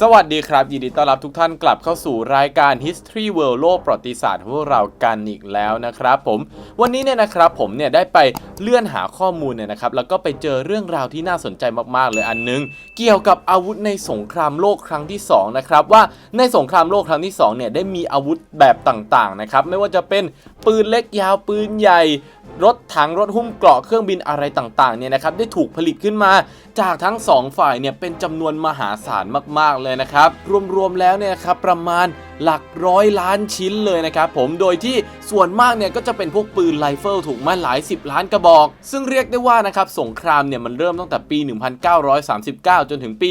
สวัสดีครับ ยินดีต้อนรับทุกท่านกลับเข้าสู่รายการ History World โลกประวัติศาสตร์ของพวกเรากันอีกแล้วนะครับผมวันนี้เนี่ยนะครับผมเนี่ยได้ไปเลื่อนหาข้อมูลเนี่ยนะครับแล้วก็ไปเจอเรื่องราวที่น่าสนใจมากๆเลยอันนึง เกี่ยวกับอาวุธในสงครามโลกครั้งที่สองนะครับว่าในสงครามโลกครั้งที่สองเนี่ยได้มีอาวุธแบบต่างๆนะครับไม่ว่าจะเป็นปืนเล็กยาวปืนใหญ่ รถถังรถหุ้มเกราะเครื่องบินอะไรต่างๆเนี่ยนะครับได้ถูกผลิตขึ้นมา จากทั้งสองฝ่ายเนี่ยเป็นจำนวนมหาศาลมากๆเลยนะครับ รวมๆแล้วเนี่ยครับประมาณหลักร้อยล้านชิ้นเลยนะครับผมโดยที่ส่วนมากเนี่ยก็จะเป็นพวกปืนไรเฟิลถูกมาหลาย 10 ล้านกระบอก ซึ่งเรียกได้ว่านะครับสงครามเนี่ยมันเริ่มตั้งแต่ปี 1939 จนถึงปี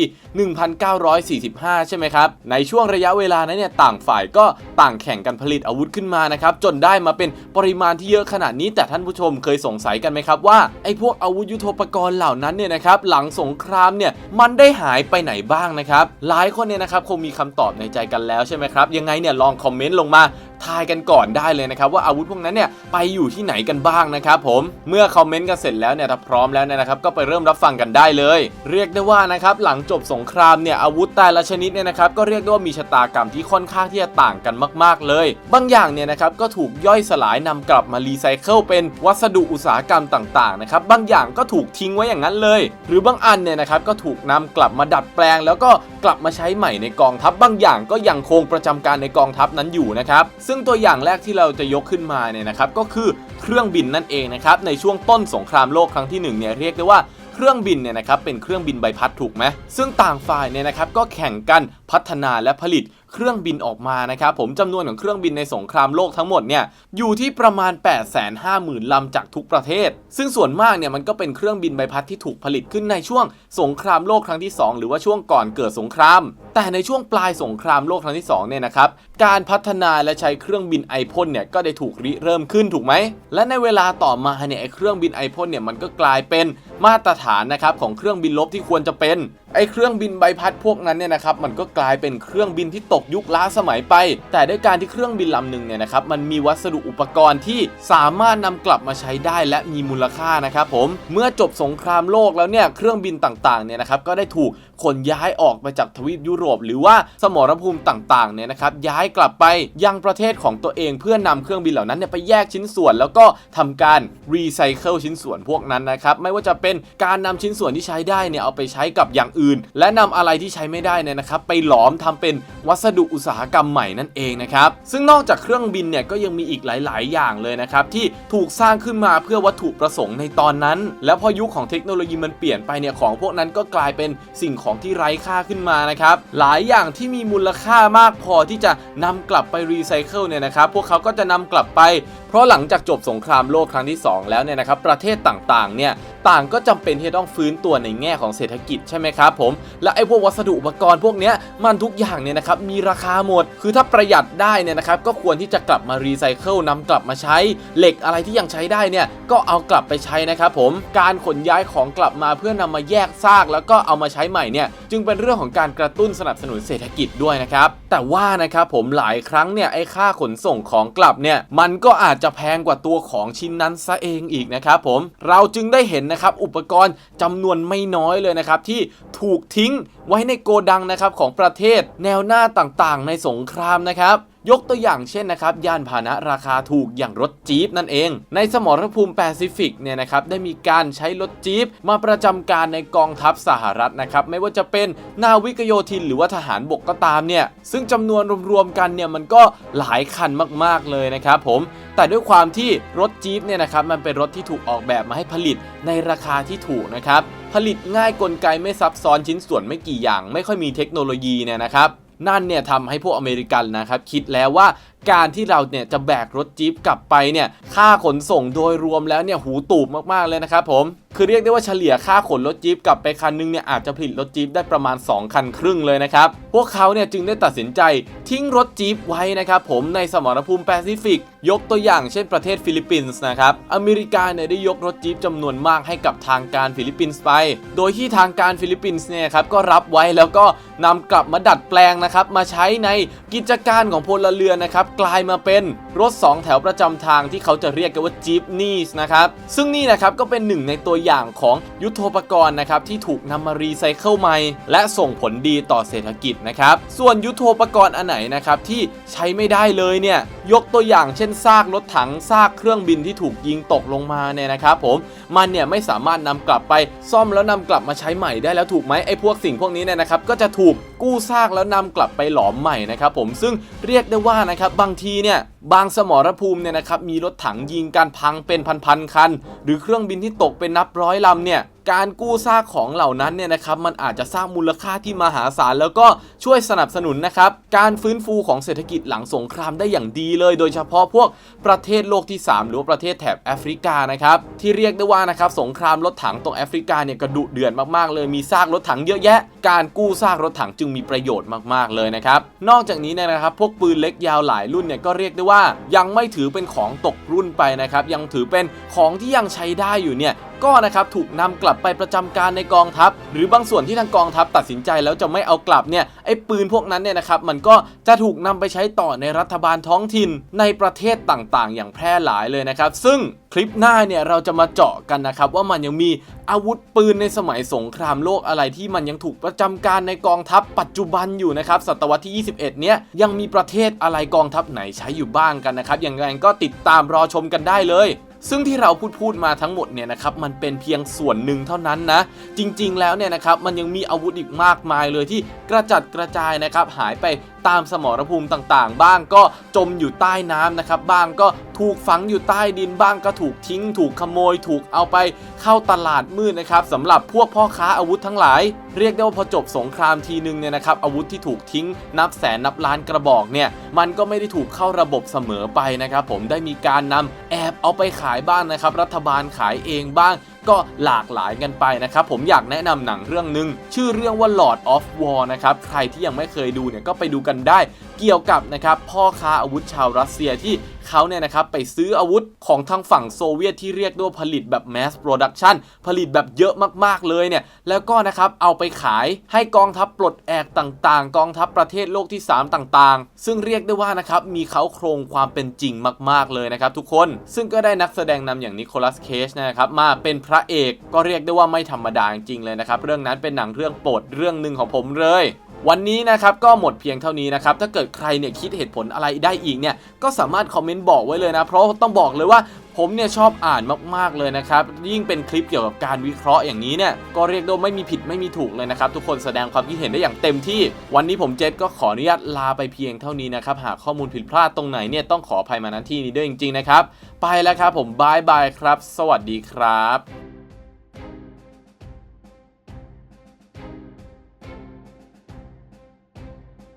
1945 ใช่ไหมครับ ในช่วงระยะเวลานั้นเนี่ยต่างฝ่ายก็ต่างแข่งกันผลิตอาวุธขึ้นมานะครับจนได้มาเป็นปริมาณที่เยอะขนาดนี้ แต่ท่านผู้ชมเคยสงสัยกันไหมครับว่าไอ้พวกอาวุธยุทโธปกรณ์เหล่านั้นเนี่ยนะครับหลังสงครามเนี่ยมันได้หายไปไหนบ้างนะครับหลายคนเนี่ยนะครับคงมีคำตอบในใจกันแล้วใช่ไหมครับยังไงเนี่ยลองคอมเมนต์ลงมา ทายกันก่อนได้เลยนะครับว่าอาวุธพวกนั้นเนี่ยไปอยู่ที่ไหนกันบ้างนะครับผมเมื่อคอมเมนต์กันเสร็จแล้วเนี่ยถ้าพร้อมแล้วเนี่ยนะครับก็ไปเริ่มรับฟังกันได้เลย เรียกได้ว่านะครับหลังจบสงครามเนี่ยอาวุธแต่ละชนิดเนี่ยนะครับก็เรียกได้ว่ามีชะตากรรมที่ค่อนข้างที่จะต่างกันมาก ๆ เลย บางอย่างเนี่ยนะครับก็ถูกย่อยสลายนำกลับมารีไซเคิลเป็นวัสดุอุตสาหกรรมต่างๆนะครับบางอย่างก็ถูกทิ้งไว้อย่างนั้นเลย หรือบางอันเนี่ยนะครับก็ถูกนำกลับมาดัดแปลง แล้วก็กลับมาใช้ใหม่ในกองทัพบางอย่างก็ยังคงประจำการในกองทัพนั้นอยู่นะครับซึึ่งตัวอย่างแรกที่เราจะยกขึ้นมาเนี่ยนะครับก็คือเครื่องบินนั่นเองนะครับในช่วงต้นสงครามโลกครั้งที่หนึ่งเนี่ยเรียกได้ว่าเครื่องบินเนี่ยนะครับเป็นเครื่องบินใบพัดถูกไหมซึ่งต่างฝ่ายเนี่ยนะครับก็แข่งกันพัฒนาและผลิต เครื่องบินออกมานะครับผมจำนวนของเครื่องบินในสงครามโลกทั้งหมดเนี่ยอยู่ที่ประมาณ 8 5 0 0 0 0ลำจากทุกประเทศ ซึ่งส่วนมากเนี่ยมันก็เป็นเครื่องบินใบพัดที่ถูกผลิตขึ้นในช่วงสงครามโลกครั้งที่ 2 หรือว่าช่วงก่อนเกิดสงคราม แต่ในช่วงปลายสงครามโลกครั้งที่2เนี่ยนะครับการพัฒนาและใช้เครื่องบินไอพ่นเนี่ยก็ได้ถูกริเริ่มขึ้นถูกไหมและในเวลาต่อมาเนี่ยไอเครื่องบินไอพ่นเนี่ยมันก็กลายเป็นมาตรฐานนะครับของเครื่องบินลบที่ควรจะเป็น ไอเครื่องบินใบพัดพวกนั้นเนี่ยนะครับมันก็กลายเป็นเครื่องบินที่ตกยุคล้าสมัยไป แต่ด้วยการที่เครื่องบินลำหนึ่งเนี่ยนะครับมันมีวัสดุอุปกรณ์ที่สามารถนำกลับมาใช้ได้และมีมูลค่านะครับผมเมื่อจบสงครามโลกแล้วเนี่ยเครื่องบินต่างๆเนี่ยนะครับก็ได้ถูก ขนย้ายออกไปจากทวีปยุโรป หรือว่าสมรภูมิต่างๆเนี่ยนะครับย้ายกลับไปยังประเทศของตัวเองเพื่อนำเครื่องบินเหล่านั้นเนี่ยไปแยกชิ้นส่วน แล้วก็ทำการรีไซเคิลชิ้นส่วนพวกนั้นนะครับไม่ว่าจะเป็นการนำชิ้นส่วนที่ใช้ได้เนี่ยเอาไปใช้กับอย่างอื่น และนำอะไรที่ใช้ไม่ได้เนี่ยนะครับไปหลอมทำเป็นวัสดุอุตสาหกรรมใหม่นั่นเองนะครับซึ่งนอกจากเครื่องบินเนี่ยก็ยังมีอีกหลาย ๆ อย่างเลยนะครับที่ถูกสร้างขึ้นมาเพื่อวัตถุประสงค์ในตอนนั้น แล้วพอยุคของเทคโนโลยีมันเปลี่ยนไปเนี่ยของพวกนั้นก็กลายเป็นสิ่งของที่ไร้ค่าขึ้นมานะครับ หลายอย่างที่มีมูลค่ามากพอที่จะนำกลับไปรีไซเคิลเนี่ยนะครับ พวกเขาก็จะนำกลับไป เพราะหลังจากจบสงครามโลกครั้งที่ 2 แล้วเนี่ยนะครับ ประเทศต่างๆ เนี่ย ต่างก็จำเป็นที่จะต้องฟื้นตัวในแง่ของเศรษฐกิจใช่ไหมครับผม และไอ้พวกวัสดุอุปกรณ์พวกเนี้ยมันทุกอย่างเนี่ยนะครับมีราคาหมด คือถ้าประหยัดได้เนี่ยนะครับก็ควรที่จะกลับมารีไซเคิลนำกลับมาใช้ เหล็กอะไรที่ยังใช้ได้เนี่ยก็เอากลับไปใช้นะครับผม การขนย้ายของกลับมาเพื่อนำมาแยกซาก แล้วก็เอามาใช้ใหม่เนี่ยจึงเป็นเรื่องของการกระตุ้นสนับสนุนเศรษฐกิจด้วยนะครับ แต่ว่านะครับผมหลายครั้งเนี่ยไอ้ค่าขนส่งของกลับเนี่ยมันก็อาจจะแพงกว่าตัวของชิ้นนั้นซะเองอีกนะครับผม เราจึงได้เห็นนะครับ อุปกรณ์จำนวนไม่น้อยเลยนะครับ ที่ถูกทิ้งไว้ในโกดังนะครับของประเทศแนวหน้าต่างๆ ในสงครามนะครับ ยกตัวอย่างเช่นนะครับยานพาหนะราคาถูกอย่างรถจี๊ปนั่นเอง ในสมรภูมิแปซิฟิกเนี่ยนะครับได้มีการใช้รถจี๊ปมาประจำการในกองทัพสหรัฐนะครับไม่ว่าจะเป็นนาวิกโยธินหรือว่าทหารบกก็ตามเนี่ยซึ่งจำนวนรวมๆกันเนี่ยมันก็หลายคันมากๆเลยนะครับผมแต่ด้วยความที่รถจี๊ปเนี่ยนะครับมันเป็นรถที่ถูกออกแบบมาให้ผลิตในราคาที่ถูกนะครับผลิตง่ายกลไกไม่ซับซ้อนชิ้นส่วนไม่กี่อย่าง ไม่ค่อยมีเทคโนโลยีเนี่ยนะครับ นั่นเนี่ยทำให้พวกอเมริกันนะครับคิดแล้วว่าการที่เราเนี่ยจะแบกรถจี๊ปกลับไปเนี่ยค่าขนส่งโดยรวมแล้วเนี่ยหูตูบมากๆเลยนะครับผม คือเรียกได้ว่าเฉลี่ยค่าขนรถจี๊ปกลับไปคันนึงเนี่ยอาจจะผลิตรถจี๊ปได้ประมาณ 2 คันครึ่งเลยนะครับ พวกเขาเนี่ยจึงได้ตัดสินใจทิ้งรถจี๊ปไว้นะครับผมในสมรภูมิแปซิฟิก ยกตัวอย่างเช่นประเทศฟิลิปปินส์นะครับ อเมริกาเนี่ยได้ยกรถจี๊ปจำนวนมากให้กับทางการฟิลิปปินส์ไป โดยที่ทางการฟิลิปปินส์เนี่ยครับก็รับไว้แล้วก็นำกลับมาดัดแปลงนะครับมาใช้ในกิจการของพลเรือนนะครับกลายมาเป็นรถ 2 แถวประจำทางที่เขาจะเรียกกันว่า Jeepneys นะครับซึ่งนี่นะครับก็เป็นหนึ่งในตัวอย่างของยุทโธปกรณ์นะครับที่ถูกนำมารีไซเคิลใหม่ และส่งผลดีต่อเศรษฐกิจนะครับส่วนยุทโธปกรณ์อันไหนนะครับที่ใช้ไม่ได้เลยเนี่ยยกตัวอย่างเช่นซากรถถังซากเครื่องบินที่ถูกยิงตกลงมาเนี่ยนะครับผมมันเนี่ยไม่สามารถนำกลับไปซ่อมแล้วนำกลับมาใช้ใหม่ได้แล้วถูกไหมไอ้พวกสิ่งพวกนี้เนี่ยนะครับก็จะถูก กู้ซากแล้วนำกลับไปหลอมใหม่นะครับผมซึ่งเรียกได้ว่านะครับบางทีเนี่ยบางสมรภูมิเนี่ยนะครับมีรถถังยิงการพังเป็นพันๆคัน หรือเครื่องบินที่ตกเป็นนับร้อยลำเนี่ย การกู้ซากของเหล่านั้นเนี่ยนะครับมันอาจจะสร้างมูลค่าที่มหาศาลแล้วก็ช่วยสนับสนุนนะครับการฟื้นฟูของเศรษฐกิจหลังสงครามได้อย่างดีเลย โดยเฉพาะพวกประเทศโลกที่ 3 หรือประเทศแถบแอฟริกานะครับที่เรียกได้ว่านะครับสงครามรถถังตรงแอฟริกาเนี่ยกระดุเดือดมากๆ เลยมีซากรถถังเยอะแยะ การกู้ซากรถถังจึงมีประโยชน์มากๆเลยนะครับนอกจากนี้เนยนะครับพวกปืนเล็กยาวหลายรุ่นเนี่ยก็เรียกได้ว่ายังไม่ถือเป็นของตกรุ่นไปนะครับยังถือเป็นของที่ยังใช้ได้อยู่เนี่ย ก็นะครับถูกนำกลับไปประจำการในกองทัพ หรือบางส่วนที่ทางกองทัพตัดสินใจแล้วจะไม่เอากลับเนี่ยไอ้ปืนพวกนั้นเนี่ยนะครับมันก็จะถูกนำไปใช้ต่อในรัฐบาลท้องถิ่นในประเทศต่างๆ อย่างแพร่หลายเลยนะครับ ซึ่งคลิปหน้าเนี่ยเราจะมาเจาะกันนะครับ ว่ามันยังมีอาวุธปืนในสมัยสงครามโลกอะไรที่มันยังถูกประจำการในกองทัพปัจจุบันอยู่นะครับศตวรรษที่ 21 เนี่ยยังมีประเทศอะไรกองทัพไหนใช้อยู่บ้างกันนะครับอย่างไรก็ติดตามรอชมกันได้เลย ซึ่งที่เราพูดพูดมาทั้งหมดเนี่ยนะครับมันเป็นเพียงส่วนหนึ่งเท่านั้นนะ จริงๆ แล้วเนี่ยนะครับมันยังมีอาวุธอีกมากมายเลยที่กระจัดกระจายนะครับหายไป ตามสมรภูมิต่างๆ บ้างก็จมอยู่ใต้น้ำนะครับ บ้างก็ถูกฝังอยู่ใต้ดินบ้างก็ถูกทิ้ง ถูกขโมย ถูกเอาไปเข้าตลาดมืดนะครับสำหรับพวกพ่อค้าอาวุธทั้งหลาย เรียกได้ว่าพอจบสงครามทีนึงเนี่ยนะครับอาวุธที่ถูกทิ้งนับแสนนับล้านกระบอกเนี่ยมันก็ไม่ได้ถูกเข้าระบบเสมอไปนะครับผมได้มีการนำแอบเอาไปขายบ้างนะครับ รัฐบาลขายเองบ้าง ก็หลากหลายกันไปนะครับผมอยากแนะนำหนังเรื่องหนึ่งชื่อเรื่องว่า Lord of War นะครับใครที่ยังไม่เคยดูเนี่ยก็ไปดูกันได้ เกี่ยวกับนะครับพ่อค้าอาวุธชาวรัสเซียที่ เขาเนี่ยนะครับไปซื้ออาวุธของทางฝั่งโซเวียตที่เรียกด้วยผลิตแบบ mass production ผลิตแบบเยอะมากๆเลยเนี่ย แล้วก็นะครับเอาไปขายให้กองทัพปลดแอกต่างๆ กองทัพประเทศโลกที่ 3 ต่างๆ ซึ่งเรียกได้ว่านะครับมีเขาโครงความเป็นจริงมากๆเลยนะครับทุกคน ซึ่งก็ได้นักแสดงนำอย่างนิโคลัสเคชนะครับมาเป็นพระเอกก็เรียกได้ว่าไม่ธรรมดาจริงๆเลยนะครับเรื่องนั้นเป็นหนังเรื่องโปรดเรื่องหนึ่งของผมเลย วันนี้นะครับก็หมดเพียงเท่านี้นะครับถ้าเกิดใครเนี่ยคิดเหตุผลอะไรได้อีกเนี่ยก็สามารถคอมเมนต์บอกไว้เลยนะ เพราะต้องบอกเลยว่าผมเนี่ยชอบอ่านมากๆเลยนะครับยิ่งเป็นคลิปเกี่ยวกับการวิเคราะห์อย่างนี้เนี่ยก็เรียกได้ว่าไม่มีผิดไม่มีถูกเลยนะครับทุกคนแสดงความคิดเห็นได้อย่างเต็มที่ วันนี้ผมเจษก็ขออนุญาตลาไปเพียงเท่านี้นะครับหากข้อมูลผิดพลาดตรงไหนเนี่ยต้องขออภัยมาณที่นี้ด้วยจริงๆนะครับไปแล้วครับผมบายบายครับ สวัสดีครับ